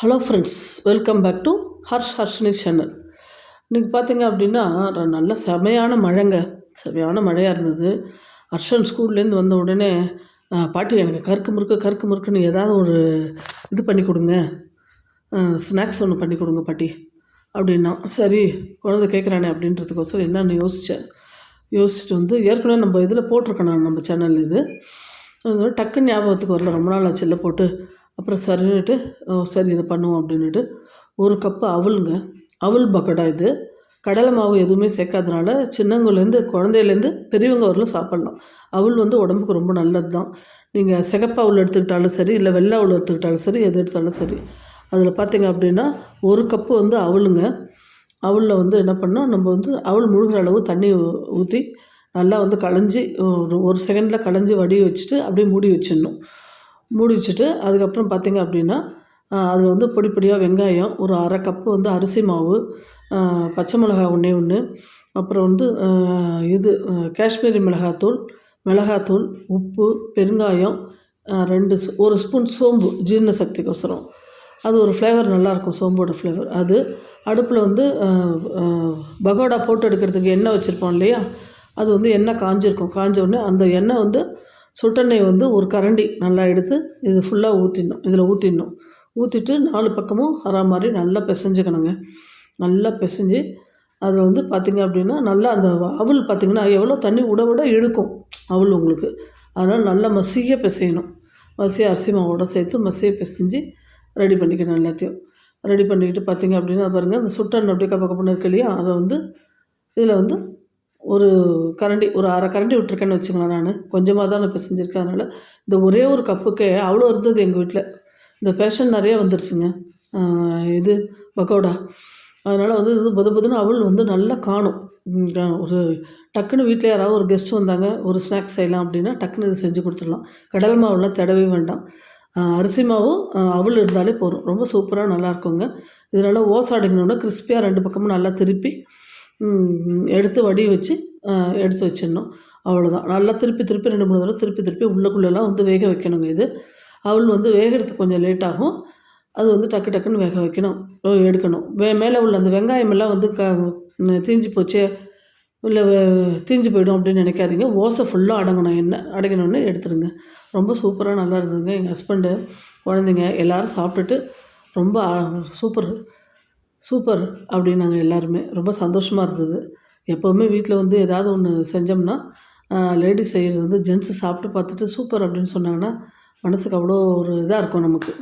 Hello friends welcome back to Harsh Harshini channel இன்றைக்கி பார்த்தீங்க அப்படின்னா நல்ல செமையான மழைங்க. செமையான மழையாக இருந்தது. ஹர்ஷன் ஸ்கூல்லேருந்து வந்த உடனே பாட்டி எனக்கு கருக்கு முறுக்கு கருக்கு முறுக்குன்னு ஏதாவது ஒரு இது பண்ணி கொடுங்க. ஸ்நாக்ஸ் ஒன்று பண்ணி கொடுங்க பாட்டி. அப்படின்னா சரி குழந்தை கேட்குறானே அப்படின்றதுக்கோசரம் என்னென்னு யோசித்தேன் யோசிச்சுட்டு வந்து ஏற்கனவே நம்ம இதில் போட்டிருக்கேன் நான் நம்ம சேனல் இது. டக்குன்னு ஞாபகத்துக்கு வரல. ரொம்ப நாள் ஆச்சு இல்லை போட்டு அப்புறம் சரின்னுட்டு "ஓ, சரி இதை பண்ணுவோம் அப்படின்னுட்டு ஒரு கப்பு அவலுங்க. அவல் பக்கடா இது. கடலை மாவு எதுவுமே சேர்க்காதனால சின்னவங்கலேருந்து குழந்தையிலேருந்து பெரியவங்க வரலும் சாப்பிட்லாம். அவள் வந்து உடம்புக்கு ரொம்ப நல்லது தான் நீங்கள் சிகப்பு அவல் எடுத்துக்கிட்டாலும் சரி இல்லை வெள்ளை அவள் எடுத்துக்கிட்டாலும் சரி எது எடுத்தாலும் சரி. அதில் பார்த்தீங்க அப்படின்னா ஒரு கப்பு வந்து அவளுங்க அவளில் வந்து என்ன பண்ணோம் நம்ம வந்து அவள் முழுகிற அளவு தண்ணி ஊற்றி நல்லா வந்து களைஞ்சி ஒரு ஒரு செகண்டில் களைஞ்சி வடி வச்சுட்டு அப்படியே மூடி வச்சிடணும். மூடி வச்சுட்டு அதுக்கப்புறம் பார்த்திங்க அப்படின்னா அதில் வந்து பொடி பொடியாக வெங்காயம் ஒரு அரை கப்பு வந்து அரிசி மாவு பச்சை மிளகா ஒன்றே ஒன்று அப்புறம் வந்து இது காஷ்மீரி மிளகாத்தூள் மிளகாத்தூள் உப்பு பெருங்காயம் ரெண்டு ஒரு ஸ்பூன் சோம்பு ஜீரண சக்திக்கோசரம். அது ஒரு ஃப்ளேவர் நல்லாயிருக்கும் சோம்போட ஃப்ளேவர் அது அடுப்பில் வந்து பகோடா போட்டு எடுக்கிறதுக்கு எண்ணெய் வச்சுருப்போம் இல்லையா? அது வந்து எண்ணெய் காஞ்சிருக்கும். காஞ்ச உடனே அந்த எண்ணெய் வந்து சுட்டெண்ணெய் வந்து ஒரு கரண்டி நல்லா எடுத்து இது ஃபுல்லாக ஊற்றிடணும் இதில் ஊற்றிடணும் ஊற்றிட்டு நாலு பக்கமும் வர மாதிரி நல்லா பிசைஞ்சுக்கணுங்க. நல்லா பிசைஞ்சு அதில் வந்து பார்த்திங்க அப்படின்னா நல்லா அந்த அவல் பார்த்திங்கன்னா எவ்வளோ தண்ணி விட விட இழுக்கும் அவல் உங்களுக்கு. அதனால் நல்லா மசிய பிசையணும். மசிய அரிசி மாவோட சேர்த்து மசிய பிசைஞ்சு ரெடி பண்ணிக்கணும் எல்லாத்தையும். ரெடி பண்ணிக்கிட்டு பார்த்திங்க அப்படின்னா பாருங்கள் அந்த சுட்டன் அப்படியே கப்ப கப்பன்னு இருக்கு இல்லையா? அதை வந்து இதில் வந்து ஒரு கரண்டி ஒரு அரை கரண்டி விட்டுருக்கேன்னு வச்சுங்களேன் நான். கொஞ்சமாக தான் நான் பிசைஞ்சிருக்கேன். அதனால் இந்த ஒரே ஒரு கப்புக்கே அவ்வளோ இருந்தது எங்கள் வீட்டில் இந்த ஃபேஷன் நிறைய வந்துருச்சுங்க. இது பக்கோடா. அதனால் வந்து இது புது புதுன்னு அவள் வந்து நல்லா காணும். ஒரு டக்குன்னு வீட்டில் யாராவது ஒரு கெஸ்ட் வந்தாங்க ஒரு ஸ்நாக்ஸ் செய்யலாம் அப்படின்னா டக்குன்னு இது செஞ்சு கொடுத்துடலாம். கடல் மாவுலாம் தடவே வேண்டாம். அரிசி மாவும் அவள் இருந்தாலே போதும். ரொம்ப சூப்பராக நல்லாயிருக்குங்க இதனால் இது நல்லா கிறிஸ்பியாக ரெண்டு பக்கமும் நல்லா திருப்பி எடுத்து வடி வச்சு எடுத்து வச்சிடணும். அவ்வளோதான் நல்லா திருப்பி திருப்பி ரெண்டு மூணு தடவை திருப்பி திருப்பி உள்ளக்குள்ளெல்லாம் வந்து வேக வைக்கணுங்க இது. அவள் வந்து வேகிறதுக்கு கொஞ்சம் லேட் ஆகும். அது வந்து டக்கு டக்குன்னு வேக வைக்கணும். எடுக்கணும். வே மேலே உள்ள அந்த வெங்காயம் எல்லாம் வந்து க தீஞ்சு போச்சே இல்லை தீஞ்சு போயிடும் அப்படின்னு நினைக்காதீங்க. ஓசை ஃபுல்லாக அடங்கணும். என்ன அடங்கினோடனே எடுத்துருங்க. ரொம்ப சூப்பராக நல்லா இருந்ததுங்க. எங்கள் ஹஸ்பண்டு குழந்தைங்க எல்லாரும் சாப்பிட்டுட்டு ரொம்ப சூப்பர். சூப்பர் அப்படின்னாங்க எல்லாருமே. ரொம்ப சந்தோஷமாக இருந்தது. எப்போவுமே வீட்டில் வந்து ஏதாவது ஒன்று செஞ்சோம்னா லேடிஸ் செய்கிறது வந்து ஜென்ஸு சாப்பிட்டு பார்த்துட்டு சூப்பர் அப்படின்னு சொன்னாங்கன்னா மனசுக்கு அவ்வளோ ஒரு இதாக இருக்கும் நமக்கு.